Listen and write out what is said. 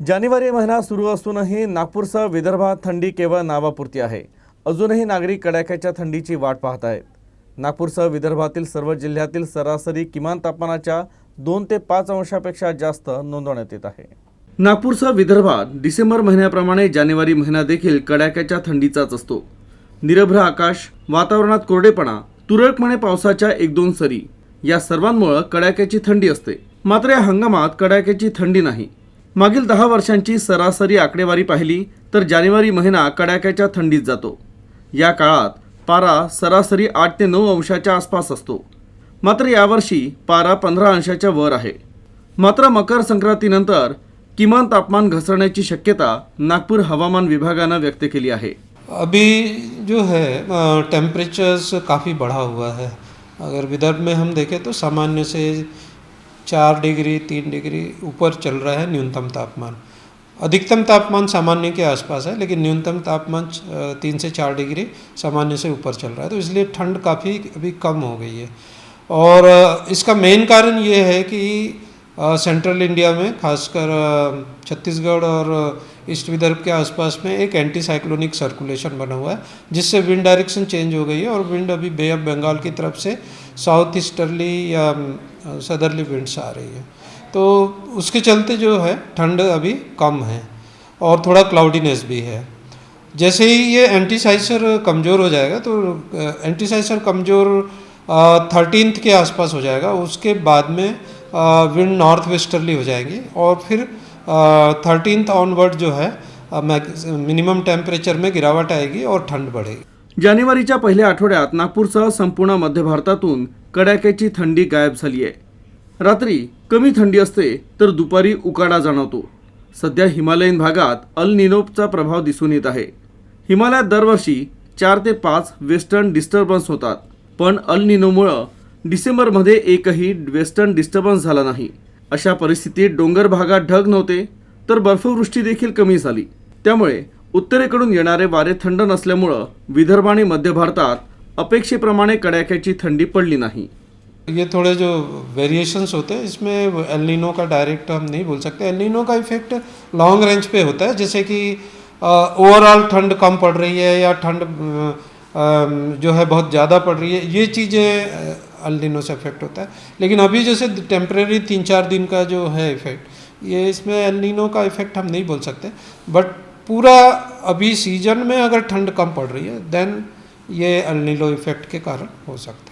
जानेवारी महिना सुरू असूनही नागपूरसह विदर्भात थंडी केवळ नावापुरती आहे. अजूनही नागरिक कडाक्याच्या थंडीची वाट पाहत आहेत. नागपूरसह विदर्भातील सर्व जिल्ह्यातील सरासरी किमान तापमानाच्या दोन ते पाच अंशापेक्षा जास्त नोंदवण्यात येत आहे. नागपूरसह विदर्भात डिसेंबर महिन्याप्रमाणे जानेवारी महिना देखील कडाक्याच्या थंडीचाच असतो. निरभ्र आकाश वातावरणात कोरडेपणा तुरळकपणे पावसाच्या एक दोन सरी या सर्वांमुळं कडाक्याची थंडी असते. मात्र या हंगामात कडाक्याची थंडी नाही. मागील दहा वर्षांची सरासरी आकडेवारी पाहिली तर जानेवारी महिना कडाक्याच्या थंडीत जातो. या काळात पारा सरासरी आठ ते नऊ अंशाच्या आसपास असतो. मात्र यावर्षी पारा पंधरा अंशाच्या वर आहे. मात्र मकर संक्रांतीनंतर किमान तापमान घसरण्याची शक्यता नागपूर हवामान विभागानं व्यक्त केली आहे. अभी जो है टेम्परेचर्स काफ़ी बढ़ा हुआ है. अगर विदर्भ में हम देखें तो सामान्य से चार डिग्री, तीन डिग्री ऊपर चल रहा है न्यूनतम तापमान। अधिकतम तापमान सामान्य के आसपास है, लेकिन न्यूनतम तापमान तीन से चार डिग्री सामान्य से ऊपर चल रहा है। तो इसलिए ठंड काफ़ी अभी कम हो गई है। और इसका मेन कारण ये है कि सेंट्रल इंडिया में, खासकर छत्तीसगढ़ और ईस्ट विदर्भ के आसपास में एक एंटी साइक्लोनिक सर्कुलेशन बना हुआ है, जिससे विंड डायरेक्शन चेंज हो गई है और विंड अभी बे ऑफ़ बंगाल की तरफ़ से साउथ ईस्टर्ली या सदरली विंड्स आ रही है। तो उसके चलते जो है, ठंड अभी कम है और थोड़ा क्लाउडीनेस भी है। जैसे ही ये एंटीसाइसर कमज़ोर हो जाएगा तो एंटीसाइसर कमज़ोर थर्टीनथ के आसपास हो जाएगा। उसके बाद में विंड नॉर्थ वेस्टर्ली हो जाएँगी और फिर थर्टीनथ ऑनवर्ड जो है मिनिमम टेम्परेचर में गिरावट आएगी और ठंड बढ़ेगी। जानेवारीच्या पहिल्या आठवड्यात नागपूरसह संपूर्ण मध्य भारतातून कडाक्याची थंडी गायब झाली आहे. रात्री कमी थंडी असते तर दुपारी उकाडा जाणवतो. सध्या हिमालयीन भागात अल निनोपचा प्रभाव दिसून येत आहे. हिमालयात दरवर्षी चार ते पाच वेस्टर्न डिस्टर्बन्स होतात पण अल निनोमुळं डिसेंबरमध्ये एकही वेस्टर्न डिस्टर्बन्स झाला नाही. अशा परिस्थितीत डोंगर भागात ढग नव्हते तर बर्फवृष्टी देखील कमी झाली. त्यामुळे उत्तरेकडून येणारे वारे थंड नसल्यामुळं विदर्भ आणि मध्य भारतात अपेक्षेप्रमाणे कडाक्याची थंडी पडली नाही. ये थोड़े जो वेरिएशंस होते हैं, इसमें एलिनो का डायरेक्ट हम नहीं बोल सकते। एलिनो का इफ़ेक्ट लॉन्ग रेंज पे होता है, जैसे कि ओवरऑल ठंड कम पड़ रही है या ठंड जो है बहुत ज़्यादा पड़ रही है, ये चीज़ें अल्निनो से इफ़ेक्ट होता है। लेकिन अभी जैसे टेम्परेरी तीन चार दिन का जो है इफ़ेक्ट ये इसमें एलिनो का इफ़ेक्ट हम नहीं बोल सकते। बट पूरा अभी सीज़न में अगर ठंड कम पड़ रही है देन ये अलनीलो इफ़ेक्ट के कारण हो सकता है।